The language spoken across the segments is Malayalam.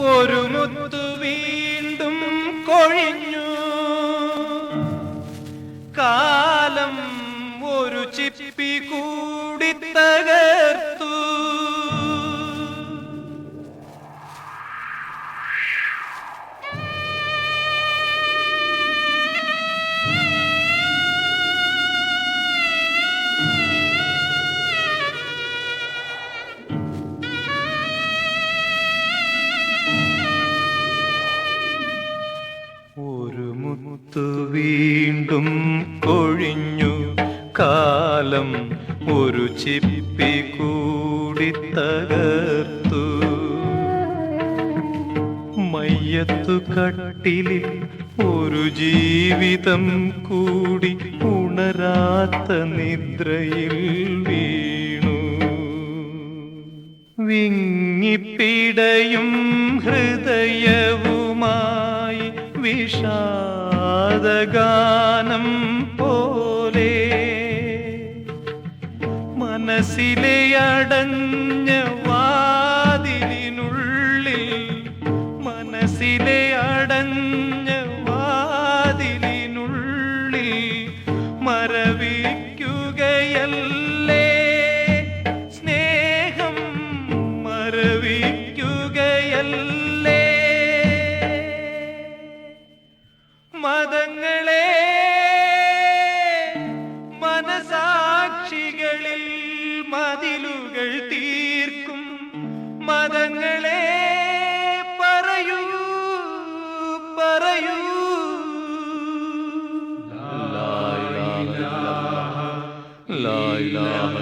ഒരു മുത്തു വീണ്ടും കൊഴിഞ്ഞു. കാലം ഒരു ചിപ്പി കൂടി തകർത്തു വീണ്ടും കൊഴിഞ്ഞു കാലം ഒരു ചിപ്പി കൂടി തകർത്തു. മയ്യത്തു കട്ടിലിൽ ഒരു ജീവിതം കൂടി ഉണരാത്ത നിദ്രയിൽ വീണു. വിങ്ങിപ്പിടയും ഹൃദയവുമായി വിഷാദഗാനം പോലെ മനസ്സിലെ അടഞ്ഞ സാക്ഷികളിൽ മതിലുകൾ തീർക്കും. മതങ്ങളെ പറയൂ പറയൂ. ലായിലാഹ ലായിലാഹ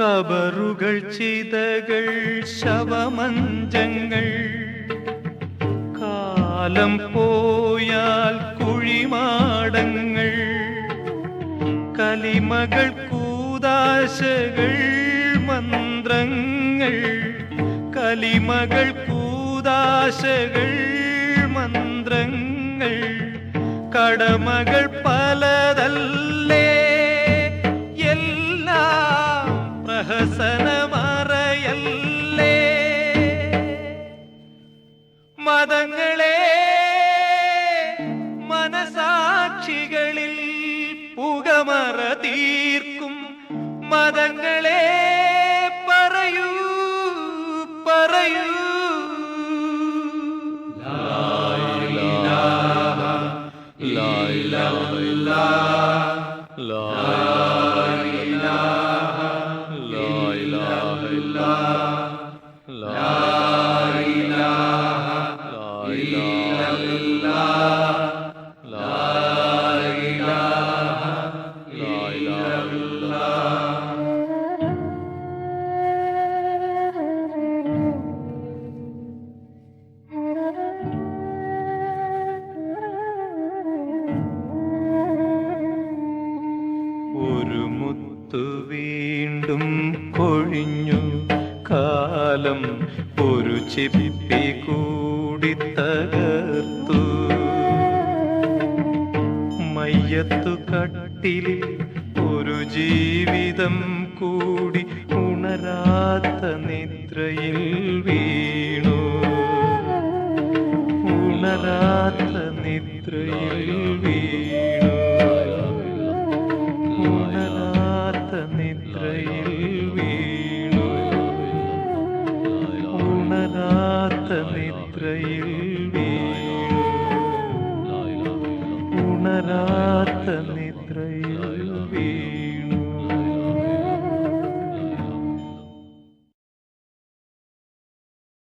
കബറുകൾ ചിതകൾ ശവമഞ്ചങ്ങൾ. കാലം പോയാൽ കുഴിമാടങ്ങൾ. കലിമകൾ കൂതാശകൾ മന്ത്രങ്ങൾ. കലിമകൾ കൂതാശകൾ മന്ത്രങ്ങൾ. കടമകൾ പലതല്ലേ പുകമറ തീർക്കും മതങ്ങളെ പറയൂ പറയൂ لا വീണ്ടും കൊഴിഞ്ഞു. കാലം ഒരു ചെപ്പി കൂടി തകർത്തു. മയ്യത്തു കട്ടിൽ ഒരു ജീവിതം കൂടി ഉണരാത്ത നിദ്രയിൽ വീണു. ഉണരാത്ത നിദ്രയിൽ വീണു നിദ്രയിൽ വീഴും ഉണരാത്ത നിദ്രയിൽ